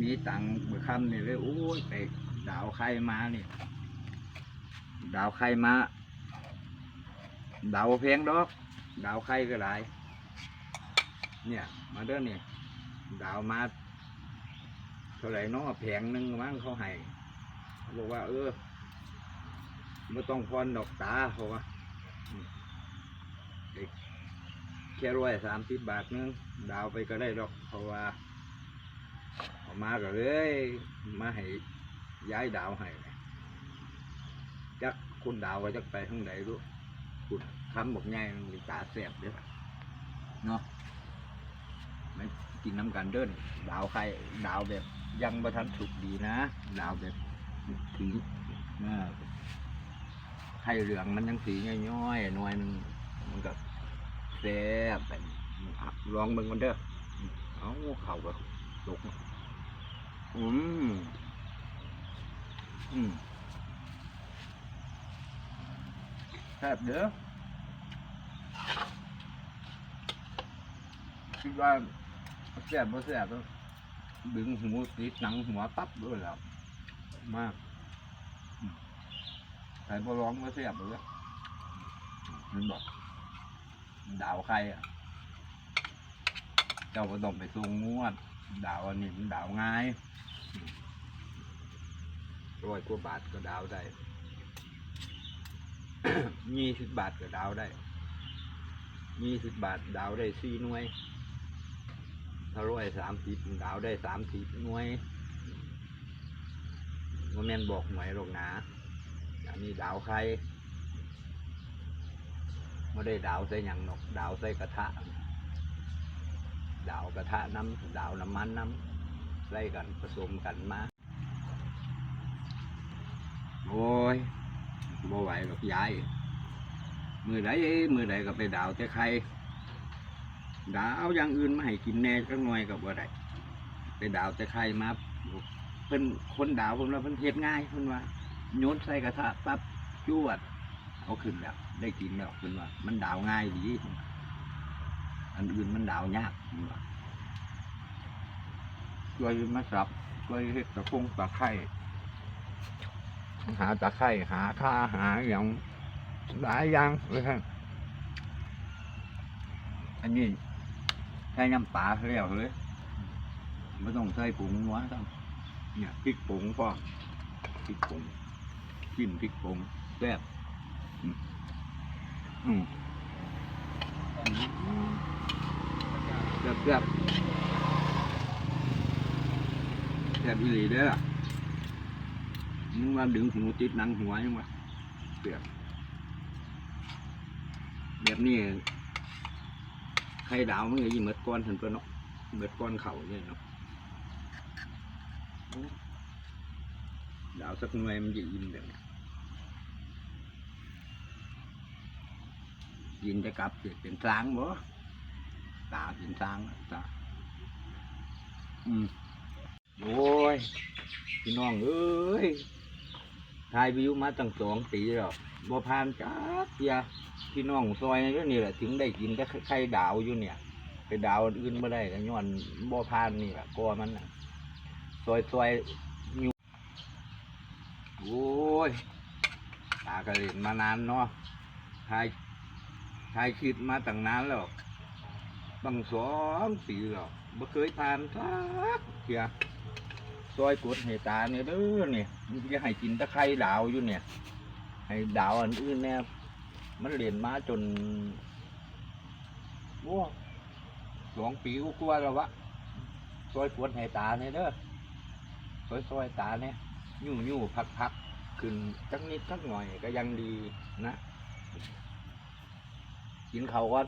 มีตังค์เบื่อค่ำนี่เลยโอ้ยไปดาวใครมานี่ดาวใครมาดาวบ่แพงดอกดาวใครก็ได้เนี่ย มาเด้อนี่ดาวมาเท่าไหร่นาะแผงหนึ่งมั้งเขาให้เขาบอกว่า เออไม่ต้องพรดอกตาเขาว่าเด็กแค่ร้อยสามสิบบาทนึงดาวไปก็ได้ดอกเพราะว่า เอามาก็เลยมาให้ย้ายดาวให้จักคุณดาวก็จักไปทางไหนรู้คุณคำบอกไงมันมีตาแสบเด้อเนาะไม่กินน้ำกันเดินดาวใครดาวแบบยังประทันสุกดีนะ ดาวแบบสีเออไข่เหลืองมันยังสีย่อยๆหน่วยมันมันก็แซ่บไปอะลองเบิ่งกันเด้อเอาเข่าก็ตก อืม อืมแซ่บเด้อคิดว่าแซ่บบ่แซ่บเด้อดึงหูติดหนังหัวปั๊บด้วยแล้ว มากใส่บอร้องก็เสียบเลยมันบอกดาวใครอะ เจ้าก็ต้องไปทรงงวด ดาวอันนี้มันดาวง่ายร้อยกว่าบาทก็ดาวได้ยี่สิบบาทก็ดาวได้ยี่สิบบาทดาวได้สี่หน่วย ถ้าร้อยสามสิบดาวได้สามสิบหน่วยโมเมนบอกหน่วยหรอกนะอันนี้ดาวใครไม่ได้ดาวใส่หยังหรอกดาวใส่กระทะ ดาวกระทะน้ำดาวน้ำมันน้ำใส่กันผสมกันมาโอ้ยบ่ไหวหรอกยาย มือใดมือใดก็ไปดาวแต่ใครดาวอย่างอื่นมาให้กินแน่กหน่อยกับว่าไดไปดาวแต่ไข่มาเพิ่นคนดาวเพิ่นว่าเพิ่นเฮ็ดง่ายเพิ่นว่าโยนใส่กระทะปั๊บจวด เอาขึ้นแล้ว ได้กินแล้วเพิ่นว่า มันดาวง่ายดี อันอื่นมันดาวยากเพิ่นว่าช่วยมาสับช่วยเฮ็ดตะคงตะไคร่หาตะไคร่หาข้าหาอย่างหลายอย่างเลยครับอันนี้ใช้น้ำปลาแล้วเลยไม่ต้องใส่ผงนัวต้องเนี่ยพริกผงพอพริกผงจิ้มพริกผงแซ่บอืมอืม แซ่บแซ่บแซ่บอีหลีเด้อล่ะมึงว่าดึงหูติดหนังหัวยังวะเปรียบแบบนี้ไข่ดาวมันก็ยิ่งเม็ดก้อนถึงตัวเนาะเม็ดก้อนเข่าเนี่ยเนาะดาวสักหน่วยมันจะยินแบบนี้ยินจะกลับจะเป็นสร้างบ่ ตาเป็นสร้างตาอืมโอ้ยพี่น้องเอ้ยถ่ายวิวมาตั้งสองปีแล้วบ่ผ่านจักเทียพี่น้องซอยอยู่นี่แหละถึงได้กินแต่ไข่ดาวอยู่เนี่ยไปดาวอื่นไม่ได้ก็ย้อนบ่พานนี่แหละก็มันน่ะซอยซอยอยู่โอ้ยตากระเล่นมานานเนาะถ่ายถ่ายคลิปมาตั้งนานแล้ว ตั้งสองปีแล้วบ่เคยผ่านสักเทียซอยกดให้ตาเนี่ยเด้อเนี่ยมันจะให้กินตะไคร่ดาวอยู่เนี่ย ให้ดาวอันอื่นแน่มันเรียนมาจนโอ้สองปีกว่าแล้ววะซอยปวดให้ตาเนี่ยเด้อซอยซอยตาเนี่ยยุ่ยุ่พักพักขึ้นจักนิดจักหน่อยก็ยังดีนะ กินเขาก่อน